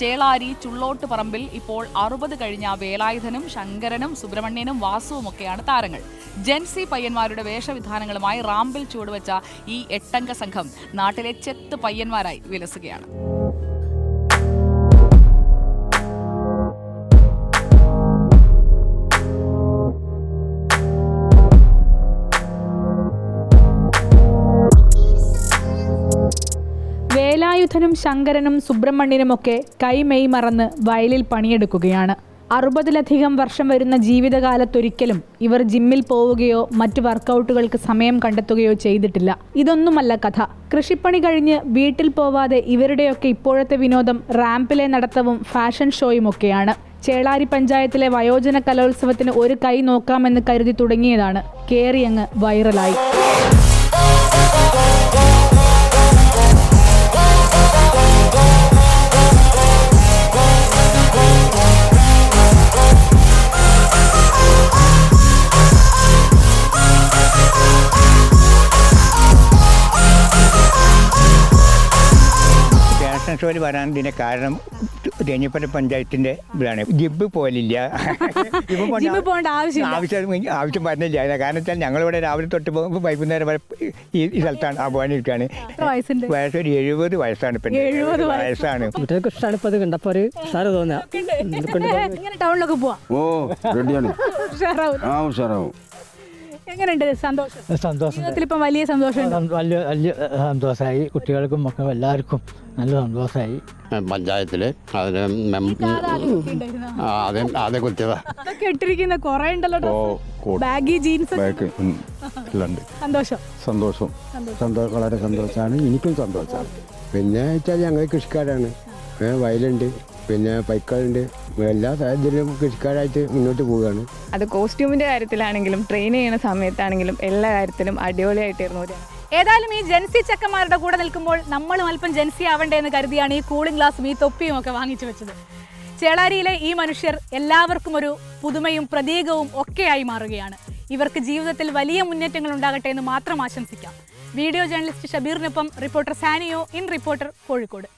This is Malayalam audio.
ചേളാരി ചുള്ളോട്ട് പറമ്പിൽ ഇപ്പോൾ അറുപത് കഴിഞ്ഞ വേലായുധനും ശങ്കരനും സുബ്രഹ്മണ്യനും വാസുവുമൊക്കെയാണ് താരങ്ങൾ. ജെൻസി പയ്യന്മാരുടെ വേഷവിധാനങ്ങളുമായി റാമ്പിൽ ചുവടുവച്ച ഈ എട്ടംഗ സംഘം നാട്ടിലെ ചെത്ത് പയ്യന്മാരായി വിലസുകയാണ്. വേലായുധനും ശങ്കരനും സുബ്രഹ്മണ്യനുമൊക്കെ കൈമെയ് മറന്ന് വയലിൽ പണിയെടുക്കുകയാണ്. അറുപതിലധികം വർഷം വരുന്ന ജീവിതകാലത്തൊരിക്കലും ഇവർ ജിമ്മിൽ പോവുകയോ മറ്റ് വർക്കൗട്ടുകൾക്ക് സമയം കണ്ടെത്തുകയോ ചെയ്തിട്ടില്ല. ഇതൊന്നുമല്ല കഥ. കൃഷിപ്പണി കഴിഞ്ഞ് വീട്ടിൽ പോവാതെ ഇവരുടെയൊക്കെ ഇപ്പോഴത്തെ വിനോദം റാമ്പിലെ നടത്തവും ഫാഷൻ ഷോയുമൊക്കെയാണ് ചേളാരി പഞ്ചായത്തിലെ വയോജന കലോത്സവത്തിന് ഒരു കൈ നോക്കാമെന്ന് കരുതി തുടങ്ങിയതാണ്. കേറിയങ്ങ് വൈറലായി. ഷോയിൽ വരാൻ ഇതിന്റെ കാരണം രഞ്ഞിപ്പറ്റ പഞ്ചായത്തിന്റെ ഇതാണ്. ജിബ് പോലില്ല. ജിബ് പോകേണ്ട ആവശ്യമില്ല. ആവശ്യം ആവശ്യം വരുന്നില്ല. അതിന് കാരണം വെച്ചാൽ ഞങ്ങളിവിടെ രാവിലെ തൊട്ട് പോകുമ്പോൾ വൈകുന്നേരം വരെ ഈ സ്ഥലത്താണ് ആ പോകാനിരിക്കുകയാണ് വയസ്സ് ഒരു എഴുപത് വയസ്സാണ് ഇപ്പം എഴുപത് വയസ്സ്. വയസ്സാണ്. കുട്ടികൾക്ക് ഇഷ്ടമാണ് ഇപ്പോൾ അത് കണ്ടപ്പോൾ ഒരു സാറ് തോന്നുക ടൗണിലൊക്കെ പോവാം. ഓ റെഡിയാണ്. ആ ഉഷാറാവും. എങ്ങനെയുണ്ട് സന്തോഷം? സന്തോഷം. വലിയ സന്തോഷം വലിയ വലിയ സന്തോഷമായി. കുട്ടികൾക്കും ഒക്കെ എല്ലാവർക്കും നല്ല സന്തോഷമായി. പഞ്ചായത്തിൽ അതിന് മെം- ആ, അതെ അതെ കുത്തിയതാ. അതൊക്കെ ഇട്ടിരിക്കുന്ന കുറെ ഉണ്ടല്ലോ ബാഗി ജീൻസ് എല്ലാം സന്തോഷം. സന്തോഷം. സന്തോഷം. വളരെ സന്തോഷമാണ് എനിക്കും സന്തോഷമാണ് പിന്നെ വെച്ചാൽ ഞങ്ങൾ കൃഷിക്കാരാണ്. വയലുണ്ട്. പിന്നെ പൈക്കാളുണ്ട്. എല്ലാ സാഹചര്യത്തിലും കൃഷിക്കാരായിട്ട് മുന്നോട്ട് പോവുകയാണ്. അത് കോസ്റ്റ്യൂമിന്റെ കാര്യത്തിലാണെങ്കിലും ട്രെയിൻ ചെയ്യുന്ന സമയത്താണെങ്കിലും എല്ലാ കാര്യത്തിലും അടിപൊളിയായിട്ടായിരുന്നു ഏതായാലും ഈ ജെൻസി ചെക്കന്മാരുടെ കൂടെ നിൽക്കുമ്പോൾ നമ്മളും അല്പം ജെൻസി ആവണ്ടേ എന്ന് കരുതിയാണ് ഈ കൂളിംഗ് ഗ്ലാസും ഈ തൊപ്പിയും ഒക്കെ വാങ്ങിച്ചു വെച്ചത്. ചേളാരിയിലെ ഈ മനുഷ്യർ എല്ലാവർക്കും ഒരു പുതുമയും പ്രതീകവും ഒക്കെയായി മാറുകയാണ്. ഇവർക്ക് ജീവിതത്തിൽ വലിയ മുന്നേറ്റങ്ങൾ ഉണ്ടാകട്ടെ എന്ന് മാത്രം ആശംസിക്കാം. Video journalist ഷബീറിനൊപ്പം reporter Saniyo in reporter Kozhikode.